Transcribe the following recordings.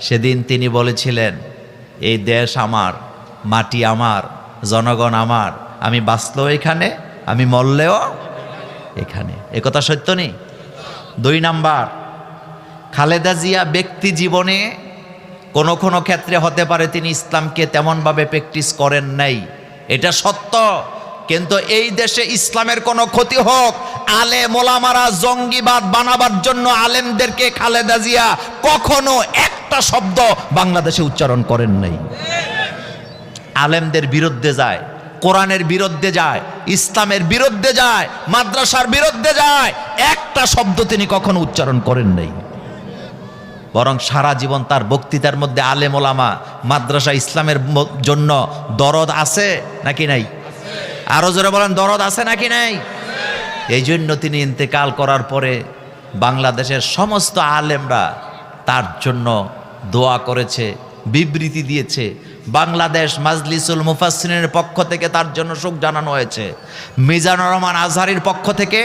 সেদিন তিনি বলেছিলেন, এই দেশ আমার, মাটি আমার, জনগণ আমার, আমি বাঁচলেও এখানে, আমি মরলেও এখানে। এ কথা সত্য নেই দুই নাম্বার, খালেদা জিয়া ব্যক্তি জীবনে কোনো কোনো ক্ষেত্রে হতে পারে তিনি ইসলামকে তেমনভাবে প্র্যাকটিস করেন নাই। এটা সত্য। কিন্তু এই দেশে ইসলামের কোনো ক্ষতি হোক, আলে মোলামারা জঙ্গিবাদ বানাবার জন্য আলেমদেরকে খালেদা জিয়া কখনো একটা শব্দ বাংলাদেশে উচ্চারণ করেন নাই। আলেমদের বিরুদ্ধে যায়, কোরআনের বিরুদ্ধে যায়, ইসলামের বিরুদ্ধে যায়, মাদ্রাসার বিরুদ্ধে যায়, একটা শব্দ তিনি কখনো উচ্চারণ করেন নাই। বরং সারা জীবন তার বক্তৃতার মধ্যে আলেম ওলামা মাদ্রাসা ইসলামের জন্য দরদ আছে নাকি নাই? আরও জোরে বলেন, দরদ আছে নাকি নাই? এই জন্য তিনি ইন্তেকাল করার পরে বাংলাদেশের সমস্ত আলেমরা তার জন্য দোয়া করেছে, বিবৃতি দিয়েছে। বাংলাদেশ মাজলিসুল মুফাসসিনের পক্ষ থেকে তার জন্য শোক জানানো হয়েছে। মিজানুর রহমান আজহারির পক্ষ থেকে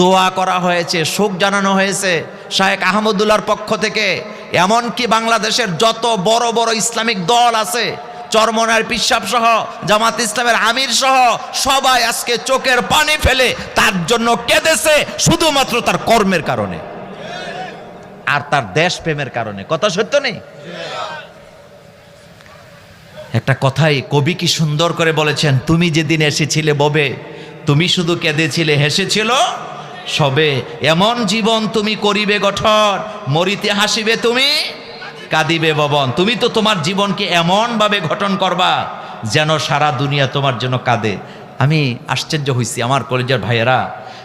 দোয়া করা হয়েছে, শোক জানানো হয়েছে। শাহেক আহমদুল্লার পক্ষ থেকে। এমনকি বাংলাদেশের যত বড় বড় ইসলামিক দল আছে চরমনার পিসাব সহ, জামাত ইসলামের আমির সহ, সবাই আজকে চোখের পানি ফেলে তার জন্য কেঁদেছে শুধুমাত্র তার কর্মের কারণে। আর তার দেশ প্রেমের কারণে। কথা সত্য নেই? একটা কথাই কবি কি সুন্দর করে বলেছেন, তুমি যেদিন এসেছিলে ববে, তুমি শুধু কেঁদেছিলে, হেসেছিল সবে। এমন জীবন তুমি করিবে গঠন মরিতে হাসিবে তুমি কাঁদিবে ববন। তুমি তো তোমার জীবনকে এমনভাবে গঠন করবা যেন সারা দুনিয়া তোমার জন্য কাঁদে। আমি আশ্চর্য হয়েছি আমার কলেজের ভাইয়েরা।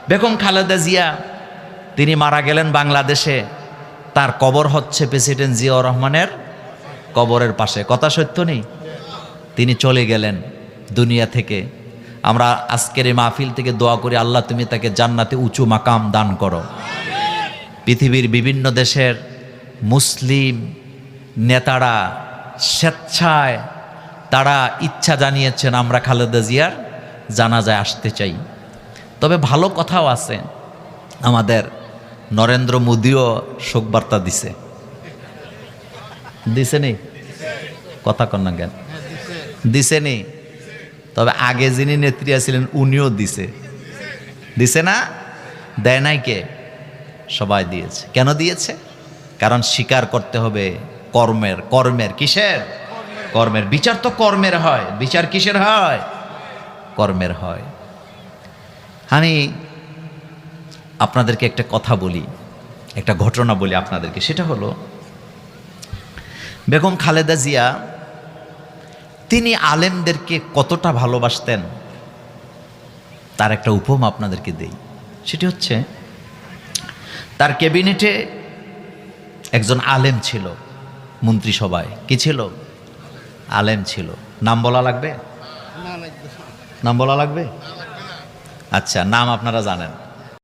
বেগম খালেদা জিয়া, তিনি মারা গেলেন বাংলাদেশে। তার কবর হচ্ছে প্রেসিডেন্ট জিয়াউর রহমানের কবরের পাশে। কথা সত্য নেই? তিনি চলে গেলেন দুনিয়া থেকে। আমরা আজকের এই মাহফিল থেকে দোয়া করি, আল্লাহ তুমি তাকে জান্নাতে উঁচু মাকাম দান করো। পৃথিবীর বিভিন্ন দেশের মুসলিম নেতারা স্বেচ্ছায় তারা ইচ্ছা জানিয়েছেন, আমরা খালেদা জিয়ার জানাজায় আসতে চাই। তবে ভালো কথাও আছে, আমাদের নরেন্দ্র মোদীও শোকবার্তা দিছে। দিছে নি? কথা কন্যা জ্ঞান দিছে নি? তবে আগে যিনি নেত্রী আছিলেন, উনিও দিছে। দিছে না? দেয় নাই কে? সবাই দিয়েছে। কেন দিয়েছে? কারণ স্বীকার করতে হবে কর্মের কর্মের কিসের? কর্মের বিচার তো কর্মের হয়। বিচার কিসের হয়? কর্মের হয়। আমি আপনাদেরকে একটা কথা বলি, একটা ঘটনা বলি আপনাদেরকে। সেটা হলো, বেগম খালেদা জিয়া, তিনি আলেমদেরকে কতটা ভালোবাসতেন, তার একটা উপমা আপনাদেরকে দেই। সেটি হচ্ছে, তার ক্যাবিনেটে একজন আলেম ছিল। মন্ত্রিসভায় কি ছিল? আলেম ছিল। নাম বলা লাগবে? নাম বলা লাগবে? আচ্ছা নাম আপনারা জানেন।